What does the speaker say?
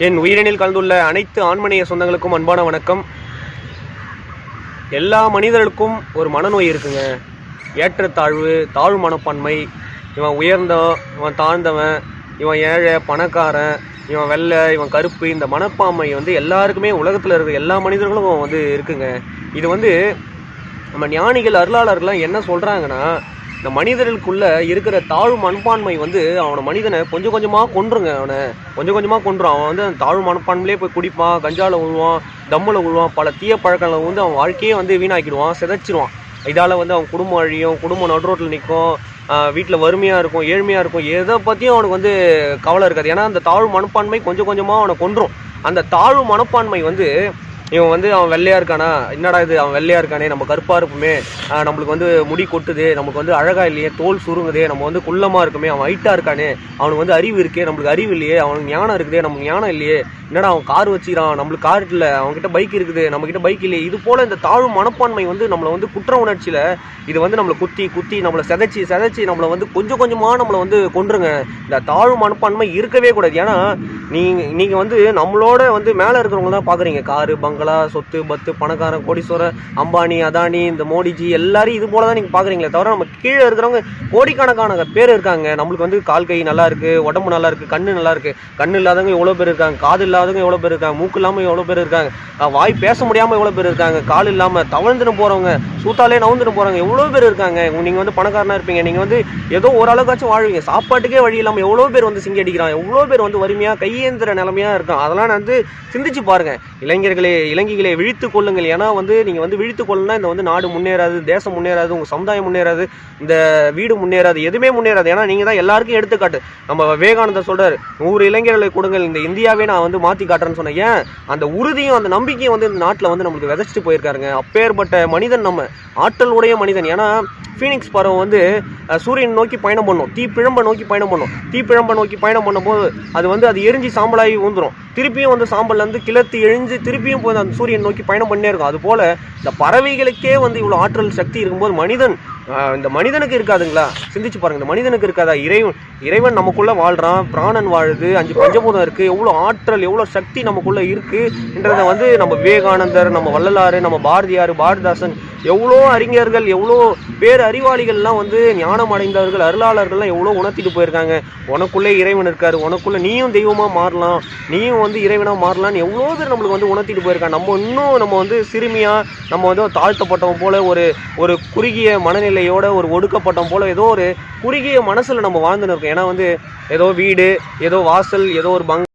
என் உயிரினில் கலந்துள்ள அனைத்து ஆண்மனைய சொந்தங்களுக்கும் அன்பான வணக்கம். எல்லா மனிதர்களுக்கும் ஒரு மனநோய் இருக்குங்க. ஏற்றத்தாழ்வு தாழ்வு மனப்பான்மை. இவன் உயர்ந்தவன் இவன் தாழ்ந்தவன் இவன் ஏழை பணக்காரன் இவன் வெள்ளை இவன் கருப்பு இந்த மனப்பான்மை வந்து எல்லாருக்குமே உலகத்தில் இருக்கிற எல்லா மனிதர்களும் வந்து இருக்குங்க. இது வந்து நம்ம ஞானிகள் அருளாளர்கள்லாம் என்ன சொல்கிறாங்கன்னா இந்த மனிதர்களுக்குள்ளே இருக்கிற தாழ்வு மனப்பான்மை வந்து அவனை மனிதனை கொஞ்சம் கொஞ்சமாக கொன்றுங்க. அவனை கொஞ்சம் கொஞ்சமாக கொன்றும். அவன் வந்து அந்த தாழ்வு மனப்பான்மையிலே போய் குடிப்பான் கஞ்சாவில் விழுவான் தம்மில் விழுவான் பல தீய பழக்கங்களை வந்து அவன் வாழ்க்கையே வந்து வீணாக்கிடுவான் சிதைச்சிடுவான் இதால் வந்து அவன் குடும்பம் அழியும் குடும்பம் நடுரோட்டில் நிற்கும் வீட்டில் வறுமையாக இருக்கும் ஏழ்மையாக இருக்கும் எதை பற்றியும் அவனுக்கு வந்து கவலை இருக்காது. ஏன்னா அந்த தாழ்வு மனப்பான்மை கொஞ்சம் கொஞ்சமாக அவனை கொன்றும். அந்த தாழ்வு மனப்பான்மை வந்து இவன் வந்து அவன் வெள்ளையா இருக்கானா? என்னடா இது? அவன் வெள்ளையா இருக்கானே? நம்ம கருப்பா இருப்போமே. நம்மளுக்கு வந்து முடி கொட்டுது. நமக்கு வந்து அழகா இல்லையே? தோல் சுருங்குதே. நம்ம வந்து குள்ளமா இருக்குமே. அவன் ஹைட்டா இருக்கானே. அவனுக்கு வந்து அறிவு இருக்கே. நம்மளுக்கு அறிவு இல்லையே. அவனுக்கு ஞானம் இருக்குதே. நமக்கு ஞானம் இல்லையே. என்னடா அவன் கார் வச்சுக்கிறான்? நம்மளுக்கு கார் இல்லை. அவன்கிட்ட பைக் இருக்குது. நம்ம கிட்ட பைக் இல்லையே. இது போல இந்த தாழ்வு மனப்பான்மை வந்து நம்மளை வந்து குற்ற உணர்ச்சியில இது வந்து நம்மளை குத்தி குத்தி நம்மளை செதைச்சி செதைச்சி நம்மளை வந்து கொஞ்சம் கொஞ்சமாக நம்மளை வந்து கொன்றுங்க. இந்த தாழ்வு மனப்பான்மை இருக்கவே கூடாது. ஏன்னா நீங்க நீங்க வந்து நம்மளோட வந்து மேலே இருக்கிறவங்க தான் பார்க்குறீங்க காரு பங்களா சொத்து பத்து பணக்காரன் கோடீஸ்வரர் அம்பானி அதானி இந்த மோடிஜி எல்லாரும் இது போல தான் நீங்கள் பார்க்குறீங்களே தவிர நம்ம கீழே இருக்கிறவங்க கோடிக்கணக்கான பேர் இருக்காங்க. நம்மளுக்கு வந்து கால் கை நல்லா இருக்கு உடம்பு நல்லா இருக்கு கண்ணு நல்லா இருக்கு. கண்ணு இல்லாதவங்க எவ்வளோ பேர் இருக்காங்க காது இல்லாதவங்க எவ்வளோ பேர் இருக்காங்க மூக்கு இல்லாமல் எவ்வளோ பேர் இருக்காங்க வாய் பேச முடியாமல் எவ்வளோ பேர் இருக்காங்க கால் இல்லாமல் தவழ்ந்துட்டு போகிறவங்க சூத்தாலே நவுந்துட்டு போகிறவங்க எவ்வளோ பேர் இருக்காங்க. நீங்கள் வந்து பணக்காரனா இருப்பீங்க நீங்கள் வந்து ஏதோ ஓரளவுக்காச்சும் வாழ்வீங்க. சாப்பாட்டுக்கே வழி இல்லாமல் எவ்வளோ பேர் வந்து சிங்கி அடிக்கிறாங்க எவ்வளோ பேர் வந்து வறுமையாக கையேந்திர நிலமையாக இருக்கும் அதெல்லாம் நான் வந்து சிந்திச்சு பாருங்கள் இளைஞர்களே இலங்கைகளை விழித்து கொள்ளுங்கள். ஏன்னா வந்து நீங்கள் வந்து விழித்து கொள்ளனா இந்த வந்து நாடு முன்னேறாது தேசம் முன்னேறாது உங்கள் சமுதாயம் முன்னேறாது இந்த வீடு முன்னேறாது எதுவுமே முன்னேறாது. ஏன்னா நீங்கள் தான் எல்லாருக்கும் எடுத்துக்காட்டு. நம்ம விவேகானந்தர் சொல்கிறார் நூறு இளைஞர்களை கொடுங்கள் இந்த இந்தியாவே நான் வந்து மாற்றி காட்டுறேன்னு சொன்னேன். ஏன்? அந்த உறுதியும் அந்த நம்பிக்கையும் வந்து இந்த நாட்டில் வந்து நம்மளுக்கு விதைச்சிட்டு போயிருக்காருங்க. அப்பேற்பட்ட மனிதன் நம்ம ஆற்றல் உடைய மனிதன். ஏன்னா ஃபீனிக்ஸ் பறவை வந்து சூரியன் நோக்கி பயணம் பண்ணும். தீப்பிழம்பை நோக்கி பயணம் பண்ணும். தீப்பிழம்பை நோக்கி பயணம் பண்ணும்போது அது வந்து அது எரிஞ்சு சாம்பலாகி ஊந்துடும் திருப்பியும் வந்து சாம்பல்லேருந்து கிளத்து எழிஞ்சு திருப்பியும் போய் அந்த சூரியன் நோக்கி பயணம் பண்ணே இருக்கும். அதுபோல் இந்த பறவைகளுக்கே வந்து இவ்வளோ ஆற்றல் சக்தி இருக்கும்போது மனிதன் இந்த மனிதனுக்கு இருக்காதுங்களா? சிந்திச்சு பாருங்கள் இந்த மனிதனுக்கு இருக்காதா? இறைவன் இறைவன் நமக்குள்ளே வாழ்கிறான் பிராணன் வாழுது அஞ்சு பஞ்சபூதம் இருக்குது எவ்வளோ ஆற்றல் எவ்வளோ சக்தி நமக்குள்ளே இருக்குன்றதை வந்து நம்ம விவேகானந்தர் நம்ம வள்ளலாறு நம்ம பாரதியார் பாரதிதாசன் எவ்வளோ அறிஞர்கள் எவ்வளோ பேர் அறிவாளிகள்லாம் வந்து ஞானம் அடைந்தவர்கள் அருளாளர்கள்லாம் எவ்வளோ உணர்த்திட்டு போயிருக்காங்க. உனக்குள்ளே இறைவன் இருக்கார் உனக்குள்ளே நீயும் தெய்வமாக மாறலாம் நீயும் வந்து இறைவனாக மாறலாம்னு எவ்வளோ பேர் நம்மளுக்கு வந்து உணர்த்திட்டு போயிருக்காங்க. நம்ம இன்னும் நம்ம வந்து சிறுமியாக நம்ம வந்து தாழ்த்தப்பட்டவன் போல் ஒரு ஒரு குறுகிய மனநிலையோட ஒரு ஒடுக்கப்பட்டவன் போல் ஏதோ ஒரு குறுகிய மனசில் நம்ம வாழ்ந்துன்னு இருக்கோம். ஏன்னா வந்து ஏதோ வீடு ஏதோ வாசல் ஏதோ ஒரு பங்